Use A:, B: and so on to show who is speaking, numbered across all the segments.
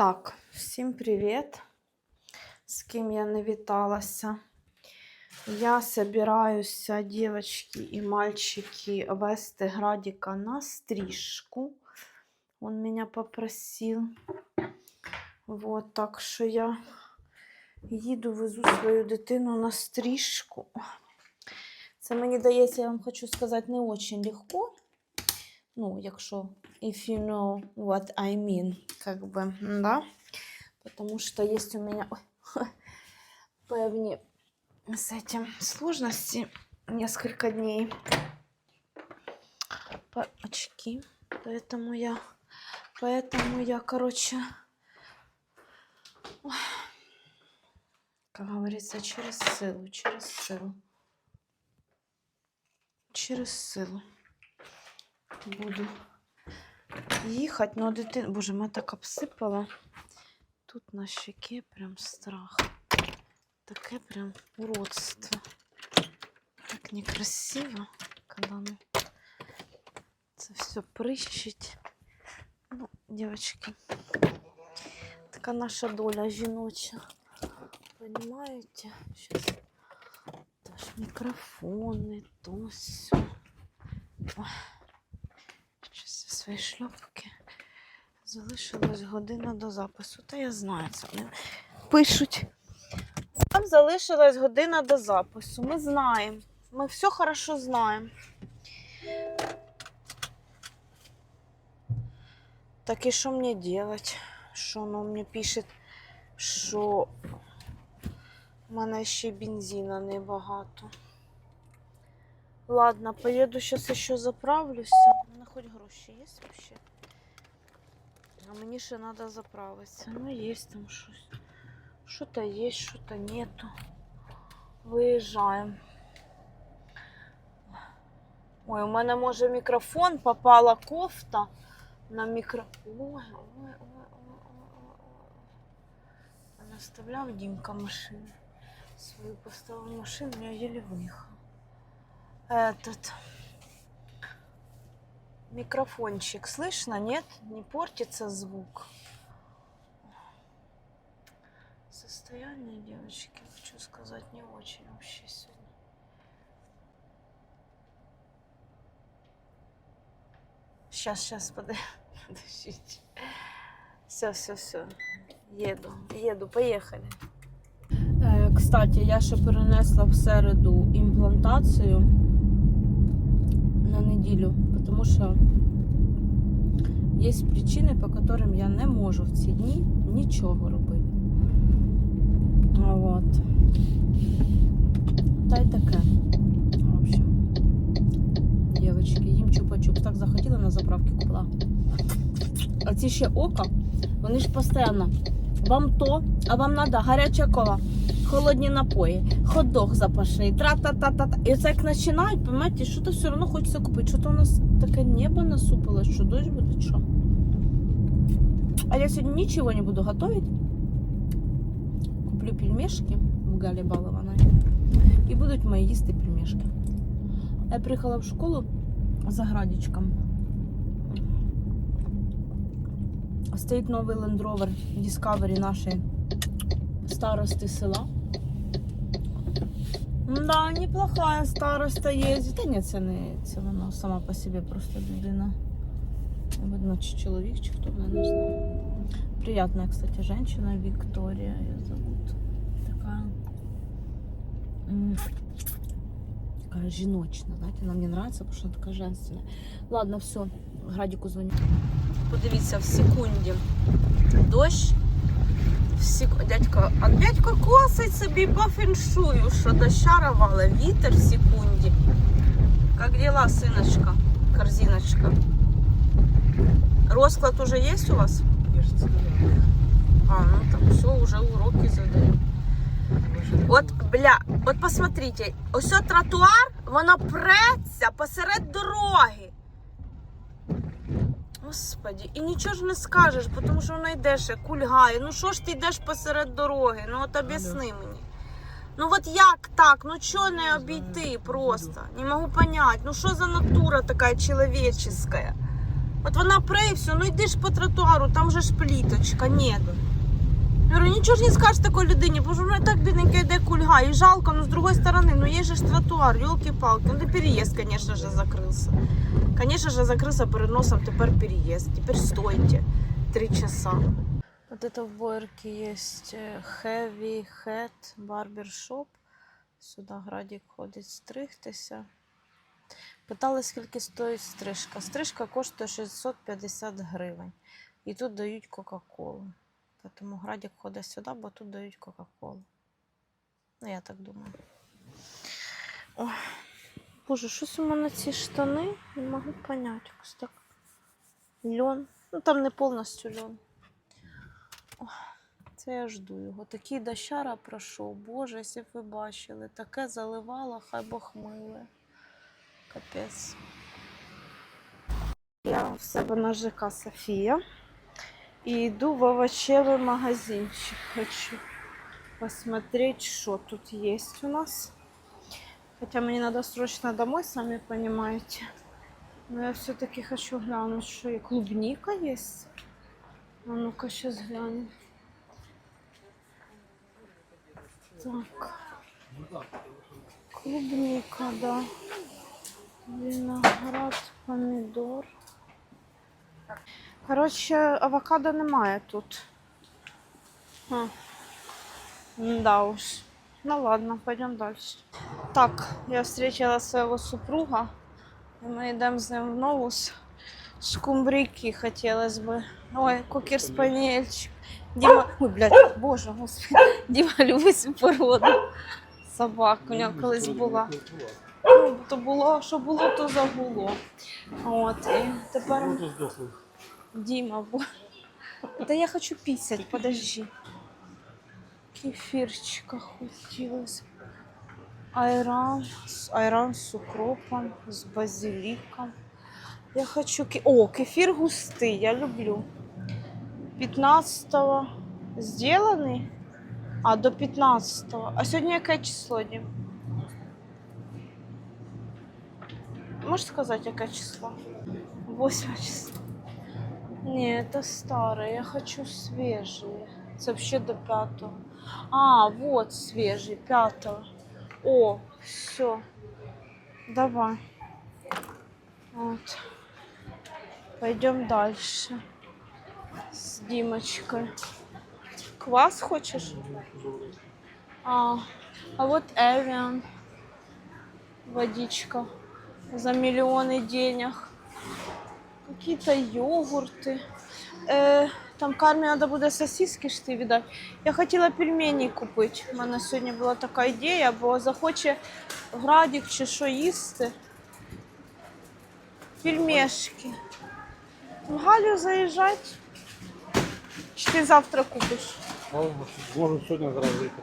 A: Так, всім привіт. З ким я не віталася. Я собираюся, девочки і мальчики, вести Градіка на стрижку. Он меня попросил. Вот, так що я їду, везу свою дитину на стрижку. Це мені дається, я вам хочу сказати, не дуже легко. Ну, якщо if you know what I mean, как бы, да? Потому что есть у меня ой, с этим сложности несколько дней по очки. Поэтому я, поэтому я, короче, как говорится, через силу, через силу. Через силу буду їхати. Ну, дитина, боже, мене так обсипала. Тут на щеке прям страх. Таке прям уродство. Так некрасиво, коли ну, це все прищить. Ну, дівчатки, така наша доля жіноча. Понимаете? Сейчас теж мікрофони, то все. Щось зі свої шльопки. Залишилась година до запису. Та я знаю, це вони пишуть. Там залишилась година до запису. Ми знаємо. Ми все хорошо знаємо. Так і що мені делать? Що воно мені пише, що в мене ще бензина небагато. Ладно, поеду сейчас еще заправлюся. У мене хоч гроші є вообще. А мені ще треба заправитися. Ну, є там щось. Що-то є, що-то нету. Виїжджаємо. Ой, у мене може мікрофон, попала кофта на мікро. Ой, ой, ой, ой, ой, ой, ой. Наставляв Дімка машину. Свою поставив машину, я еле виїхала. Этот Микрофончик слышно, нет? Не портится звук. Состояние девочки, хочу сказать, не очень вообще сегодня. Сейчас, сейчас, подождите. Все, все, все. Еду, еду, поехали. Е, Кстати, я ще перенесла в середу імплантацію на неділю, тому що є причини, по яким я не можу в ці дні нічого робити. От. Та й таке. В общем, дівчатки, їм чупа-чупс. Так захотіла на заправки купила. А ці ще ока, вони ж постійно. Вам то, а вам треба гаряча кола, холодні напої, хот-дог запашний, тра-та-та-та-та. І це як починають, розумієте, що то все одно хочеться купити. Що то у нас таке небо насупило, що дощ буде, що. А я сьогодні нічого не буду готувати. Куплю пельмешки в Галі Балованої. І будуть мої їсти пельмешки. Я приїхала в школу за градічком. Стоїть новий Land Rover Discovery нашої старости села. Да, неплохая староста ездит. Та ні, це не це вона сама по собі просто людина. Видно, чи чоловік, чи хто вона не знаю. Приятная, кстати, женщина Виктория, ее зовут. Такая, такая женочная, знаете, она мне нравится, потому что она такая женственная. Ладно, все, Градику звоню. Подивіться, в секунді. Дощ. В сек... Дядько, а дядько косить собі по феншую, що доща равала, вітер в секунді. Как дела, сыночка? Корзиночка. Розклад уже есть у вас? А, ну там все, уже уроки задаю. От, бля, от посмотрите, ось тротуар, воно преться посеред дороги. Господі, і нічого ж не скажеш, тому що вона йде ще, кульгає. Ну що ж ти йдеш посеред дороги? Ну от об'ясни мені. Ну от як так? Ну чого не обійти просто? Не можу понять. Ну що за натура така чоловіческая? От вона пре і все, ну йди ж по тротуару, там же ж пліточка, ні. Я говорю, нічого ж не скажеш такій людині, бо ж вона і так бідненька йде кульга, і жалко, ну з другої сторони, ну є же ж тротуар, елки-палки, ну да переїзд, конечно же, закрився. Конечно же, закрылся перед носом, тепер переїзд, тепер стойте три часа. Вот это в Боярке есть э, Heavy Head Barbershop. Сюди Градік ходить стригтися. Питали, скільки стоїть стрижка. Стрижка коштує 650 гривень. І тут дають Кока-Колу. Тому Градік ходить сюди, бо тут дають Кока-Колу. Ну, я так думаю. Ой. Боже, щось у мене ці штани, не можу поняти. Якось так. Льон. Ну там не повністю льон. Ой, Це я жду його. Такий дощара пройшов. Боже, якщо б ви бачили, таке заливало, хай Бог миле. Капець. Я в себе на ЖК Софія. І йду в овочевий магазинчик. Хочу посмотреть, что тут есть у нас. Хотя мне надо срочно домой, сами понимаете. Но я все-таки хочу глянуть, что и клубника есть. А ну-ка, сейчас глянем. Так. Клубника, да. Виноград, помидор. Короче, авокадо немає тут. Да уж. Ну ладно, пойдем дальше. Так, я встретила своего супруга. И мы идем с ним в новус. Скумбрики хотелось бы. Ой, кукер спаниельчик. Дима, ой, блядь, боже, господи. Дима любить цю породу. Собак у нього колись була. Ну, то було, що було, то загуло. От, і тепер Дима. Да я хочу писать, подожди. Кефирчика хотелось. Айран, айран с укропом, с базиликом. Я хочу... О, кефир густый, я люблю. 15 сделанный, а до 15 А сегодня какое число, Дим? Можешь сказать, какое число? 8 число. Не, это старые. Я хочу свежие. Это вообще до пятого. А, вот свежий, пятого. О, все. Давай. Вот. Пойдем дальше. С Димочкой. Квас хочешь? А, а вот Эвиан. Водичка. За миллионы денег. Какие-то йогурты. Е, там кармі треба буде сосиски ж ти віддати. Я хотіла пельмені купити. У мене сьогодні була така ідея, бо захоче градік чи що їсти. Пельмешки. В Галю заїжджати. Чи ти завтра купиш?
B: Можу сьогодні зразу їхати.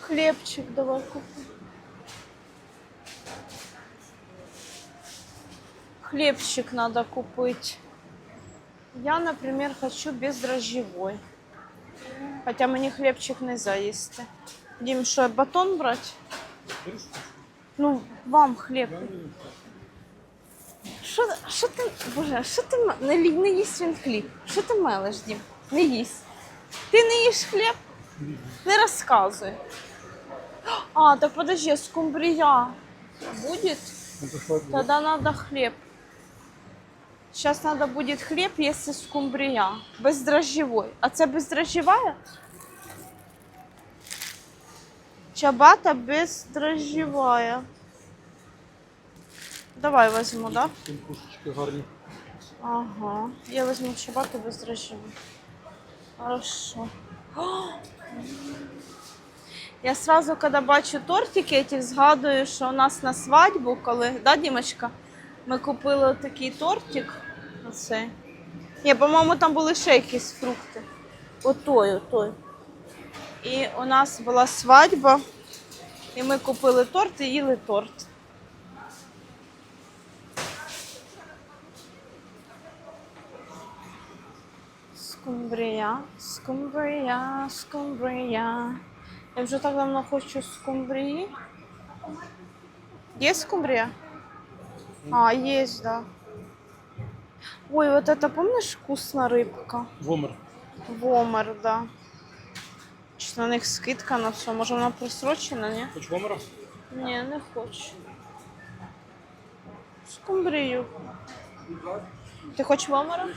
A: Хлебчик давай купим. Хлебчик надо купить. Я, например, хочу бездрожжевой. Хотя мені хлебчик нельзя їсти. Дім, що, батон брати? Ну, вам хліб. Що, що ти, боже, що ти, м- не, лі- не їсть він хліб? Що ти мелеш, Дім? Не їсть. Ти не їш хліб? Не розказуй. А, так подожди, скумбрия будет?
B: Ну, то що,
A: Тогда надо хлеб. Сейчас надо будет хлеб, если скумбрия. Бездрожжевой. А це бездрожжевая? Чабата бездрожжевая. Давай возьму, да?
B: Кушечки гарні.
A: Ага. Я возьму чабату бездрожжевую. Хорошо. Я сразу, когда бачу тортики, этих згадую, що у нас на свадьбу, коли, да, Дімочка, ми купили такий тортик. Оцей. Ні, по-моєму, там були ще якісь фрукти. Отой, отой. І у нас була свадьба, і ми купили торт і їли торт. Скумбрія, скумбрія, скумбрія. Я вже так давно хочу скумбрії. Є скумбрія? А, есть, да. Ой, вот это, помнишь, вкусная рыбка?
B: Вомер.
A: Вомер, да. Чи на них скидка на все? Може вона просрочена, ні?
B: Хоч вомера?
A: Ні, не хочу. Скумбрію. Ти хочеш вомера?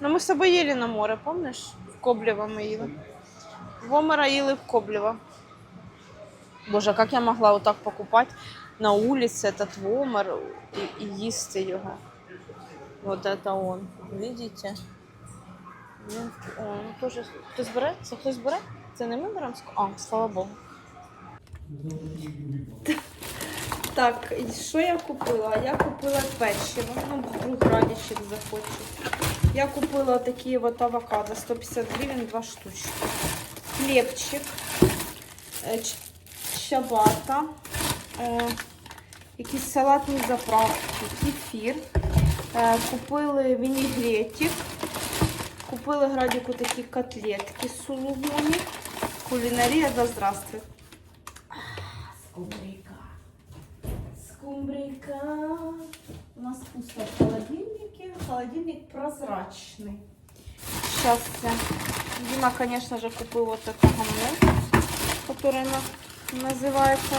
A: Ну ми з тобою їли на море, помниш? В Коблєво ми їли. Вомера їли в Коблєво. Боже, як я могла отак покупати на вулиці этот вомер і, і їсти його. Вот это он. Видите? Він, о, він теж... Хтось бере? Це хтось бере? Це не ми беремо? А, слава Богу. Так, і що я купила? Я купила печиво, ну, вдруг радічик захоче. Я купила такі от авокадо, 150 гривень, два штучки. Хлібчик, е, ч- чабата, якісь салатні заправки, кефір. Е, Купили вінігретик. Купили градіку такі котлетки з сулугуні. Кулінарія, да здравствуй. Скумбрейка. Скумбрейка. У нас пусто в холодильнике. Холодильник прозрачный. Сейчас я... Дима, конечно же, купил вот это гамно, которое на- называется...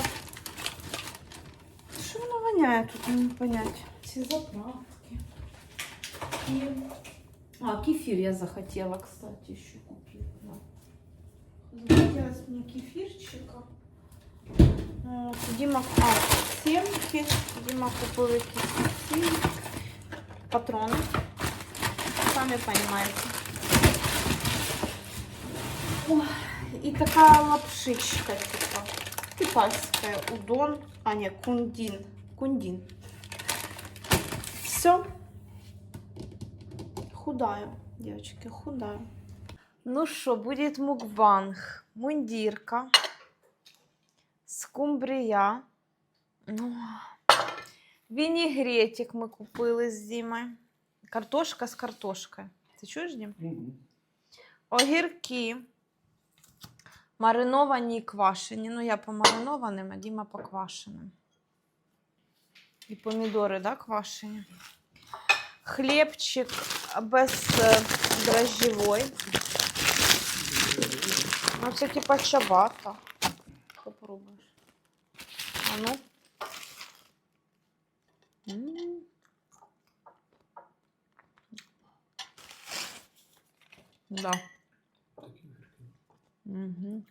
A: Что оно воняет тут, не понять. Все заправки. И... А, кефир я захотела, кстати, еще купить. Да. Захотелось мне кефирчика. Вот, Дима, а, семки. Дима купил какие патроны. Сами понимаете. Ой, и такая лапшичка, типа, китайская, удон, а не, кундин, кундин. Все. Худаю, девочки, худаю. Ну что, будет мукбанг. Мундирка. Скумбрія. Ну, Вінігретик ми купили з Дімою. Картошка з картошкою. Ти чуєш, Дім? Огірки. Мариновані і квашені. Ну, я по маринованим, а Діма по квашеним. І помідори, да, квашені. Хлібчик без е, дрожжевой. Ну, це типа чабата. Попробуешь. А ну. М. Да. Угу.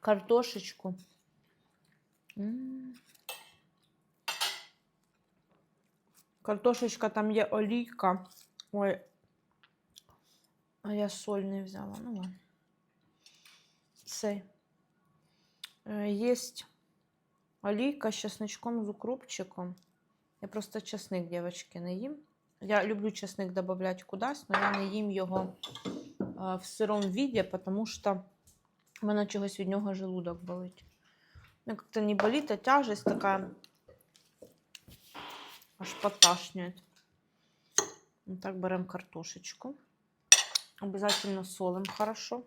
A: Картошечку. М. Картошечка, там є олійка. Ой. А я соль не взяла. Ну ладно. Цей. Е, Есть олійка з чесничком з укропчиком. Я просто чесник, дівчатки, не їм. Я люблю чесник додавати кудись, але я не їм його е, в сирому віді, тому що в мене чогось від нього желудок болить. Ну, як-то не болить, а тяжесть така аж поташнює. Ну, так беремо картошечку. Обязательно солим хорошо.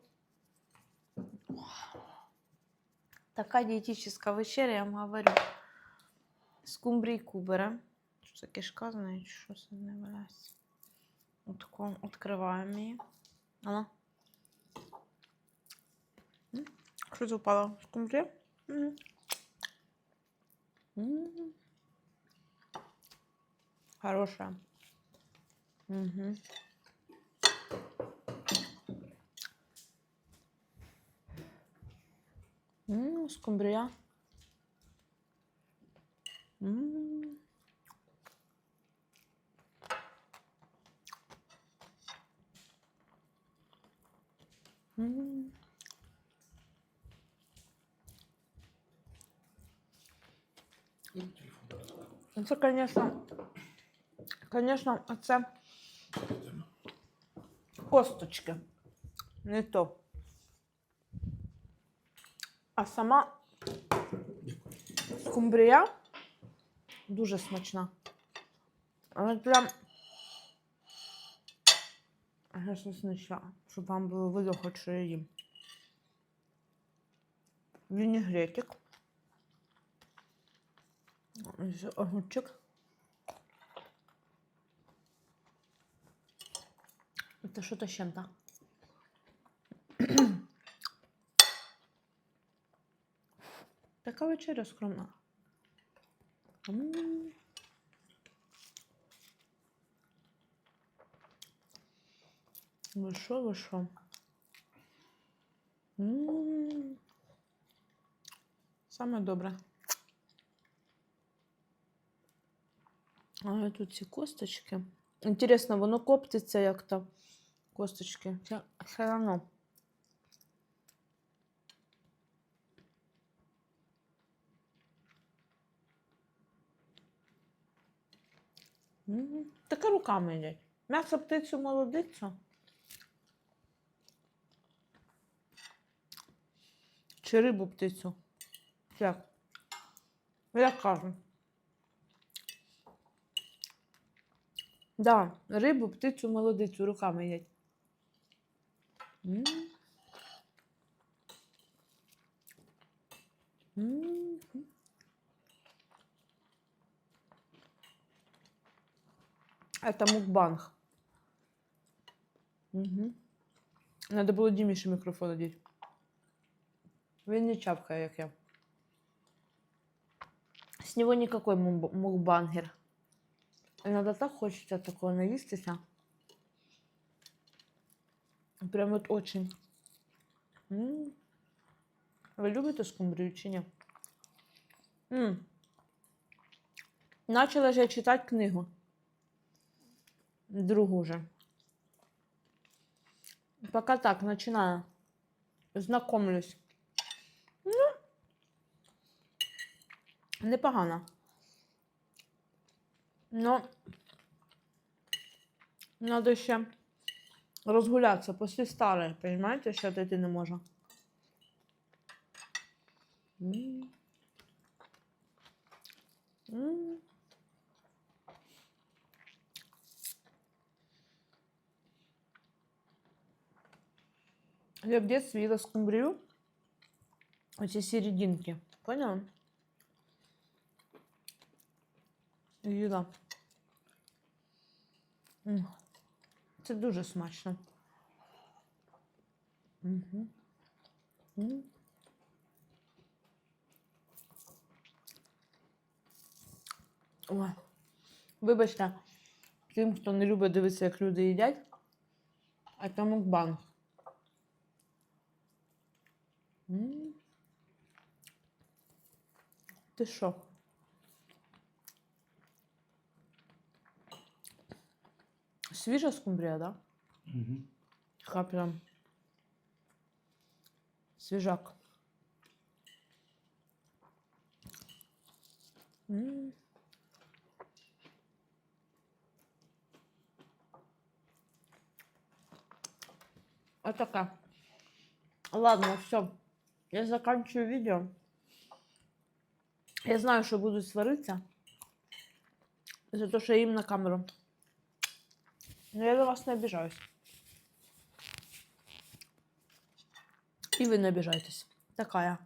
A: Така дієтична вечеря, я вам говорю. Скумбрійку беремо. Що це кишка, знає, чи що це не валяється. Отако відкриваємо її. Ано. М, Що це впало? Скумбрія? Мгм. Хорошая. Угу. Ммм, скумбрія. Ммм. Ммм. Ну, конечно, конечно, це косточки. Не то. А сама скумбрія дуже смачна. Але прям. Я щось знайшла, щоб вам було видно, що я їм. Вінігретик. Огурчик. Это что-то с чем-то. Така вечеря скромна. Ви що, ви що? М. Саме добре. А тут ці косточки. Інтересно, воно коптиться як-то. Косточки. Все, все равно. Таке руками їдять. М'ясо птицю молодицю. Чи рибу птицю? Як? Як кажуть? Да, рибу, птицю, молодицю руками їдять. Это мукбанг. Угу. Надо було Дімі ще мікрофон одіти. Він не чапкає, як я. С него никакой мук- мукбангер. Иногда так хочется такого наїстися. Прям вот очень. М. Ви любите скумбрію чи ні? М. Начала ж я читати книгу. Другу же. Пока так, начинаю. Знакомлюсь. Ну, непогано. Но надо ще розгулятися після старої, понимаете, що дойти не можу. Я в детстве ела скумбрию. Эти серединки. Понял? Їла. М. Це дуже смачно. Угу. Ой. Вибачте, тим, хто не любить дивитися, як люди їдять, а це мукбанг. Ти що? Свіжа скумбрія, да?
B: Угу.
A: Така прям свіжак. М. Отака. Ладно, все. Я заканчиваю видео. Я знаю, что будут свариться. За то, что я им на камеру. Но я на вас не обижаюсь. И вы не обижайтесь. Такая.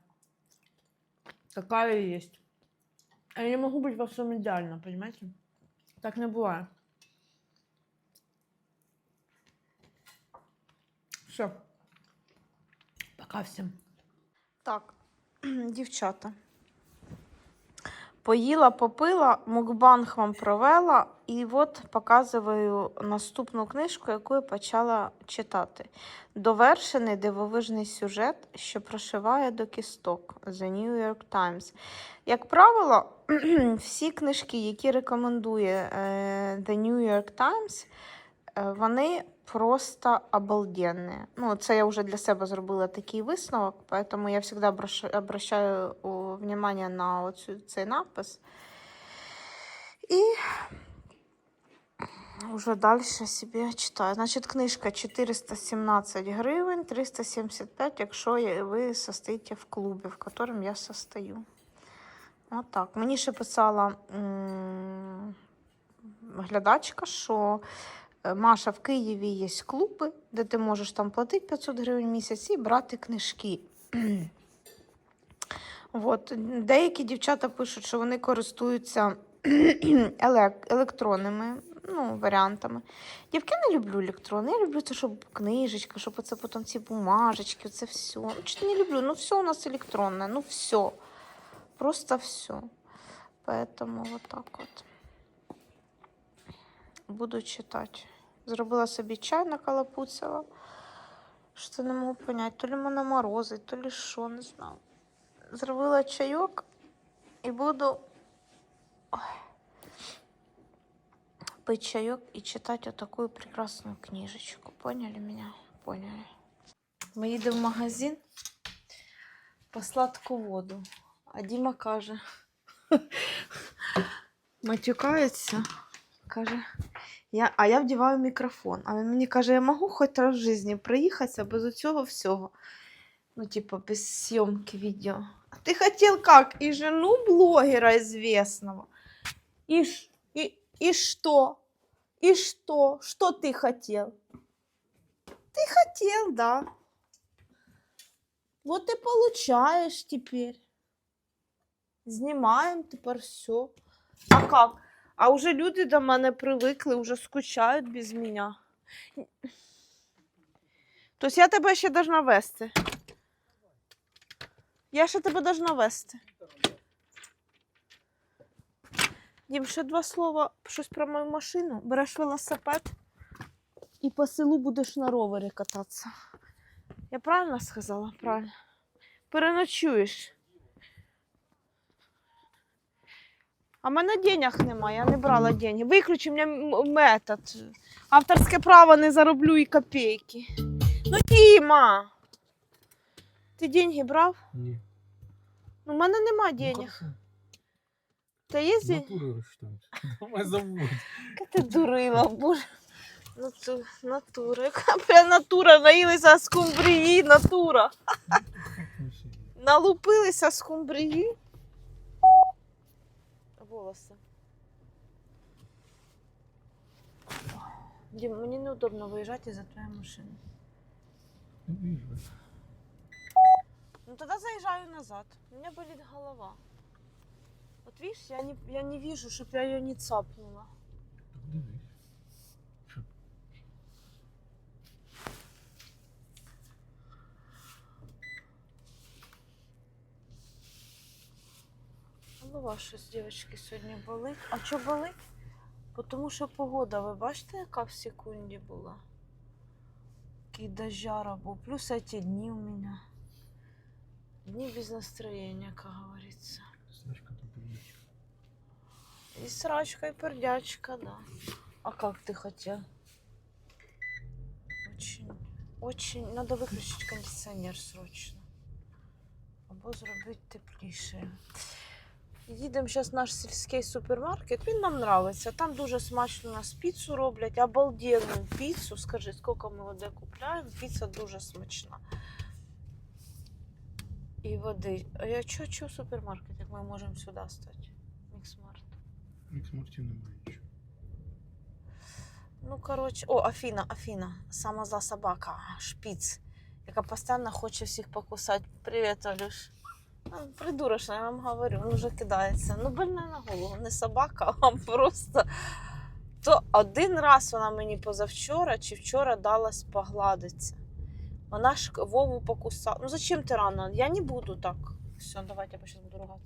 A: Такая и есть. А я не могу быть во всем идеально, понимаете? Так не бывает. Все. Пока всем. Так, дівчата. Поїла, попила, мукбанг вам провела, і от показую наступну книжку, яку я почала читати. Довершений дивовижний сюжет, що прошиває до кісток The New York Times. Як правило, всі книжки, які рекомендує е, The New York Times, е, вони просто обалденні. Ну, це я вже для себе зробила такий висновок, тому я завжди обращ- обращаю о, внимание на оцю, цей напис. І вже далі собі читаю. Значить, книжка 417 гривень, 375, якщо ви состоїте в клубі, в якому я состою. Отак. Мені ще писала м, глядачка, що е, Маша, в Києві є клуби, де ти можеш там платити 500 гривень в місяць і брати книжки. От, деякі дівчата пишуть, що вони користуються електронними ну, варіантами. Дівки не люблю електронні. Я люблю це, щоб книжечка, щоб оце потім ці бумажечки, це все. Чи не люблю. Ну, все у нас електронне, ну все. Просто все. Поэтому вот так вот. Буду читати. Зробила собі чай, накалапуцила. Що не можу понять, то ли мене морозить, то ли що, не знаю. Зробила чайок і буду ой, пить чайок і читати отаку прекрасну книжечку. Поняли мене? Поняли. Ми їдемо в магазин по сладку воду. А Діма каже, матюкається, каже, я, а я вдіваю мікрофон. А він мені каже, я можу хоч раз в житті приїхатися без цього всього. Ну, типа, без съемки видео. А ты хотел как? И жену блогера известного. И, ш- и, и что? И что? Что ты хотел? Ты хотел, да. Вот и получаешь теперь. Знімаємо тепер все. А как? А уже люди до мене привикли, уже скучають без мене. Тобто я тебе ще должна вести. Я ще тебе должна вести. Дім, ще два слова, щось про мою машину. Береш велосипед і по селу будеш на ровері кататися. Я правильно сказала? Правильно. Переночуєш. А в мене денег немає, я не брала деньги. Виключи мені м- м- Авторське право не зароблю і копійки. Ну, Діма! Ти деньги брав?
B: Ні.
A: Ну, в мене нема денег. Та є
B: натури розчитаємося. Давай забудь.
A: Яка ти дурила, боже. Нату... Натура. Яка прям натура, наїлися скумбрії, натура. Налупилися скумбрії. Волоси. Дім, мені неудобно виїжджати за твоєю машиною.
B: Ну, вижу.
A: Ну тогда заезжаю назад. У меня болит голова. Вот видишь, я не, я не вижу, чтобы я ее не цапнула.
B: Так дивись. Що?
A: Голова щось, дівчатки, сьогодні болить. А що болить? Бо Тому що погода, ви бачите, яка в секунді була? Який дожара був. Плюс эти дні у мене. Дні без настроєння, як говориться.
B: Значка там передача.
A: И срачка, и пердячка, да. А как ты хотел? Очень, очень... Надо выключить кондиционер срочно. Або зробити тепліше. Їдемо зараз в наш сільський супермаркет. Він нам нравиться. Там дуже смачно у нас піцу роблять. Обалденну піцу. Скажи, скільки ми води купляємо? Піца дуже смачна. І води. А я чого чого супермаркет, як ми можемо сюди стати? Міксмарт.
B: Міксмарті немає нічого.
A: Ну, коротше, о, Афіна, Афіна, сама зла собака, шпіц, яка постійно хоче всіх покусати. Привіт, Алюш. Ну, Придурочна, я вам говорю, він вже кидається. Ну, больна на голову, не собака, а просто. То один раз вона мені позавчора чи вчора далась погладитися. Вона ж Вову покусала. Ну зачем ти рано? Я не буду так. Все, давайте я зараз буду ругатися.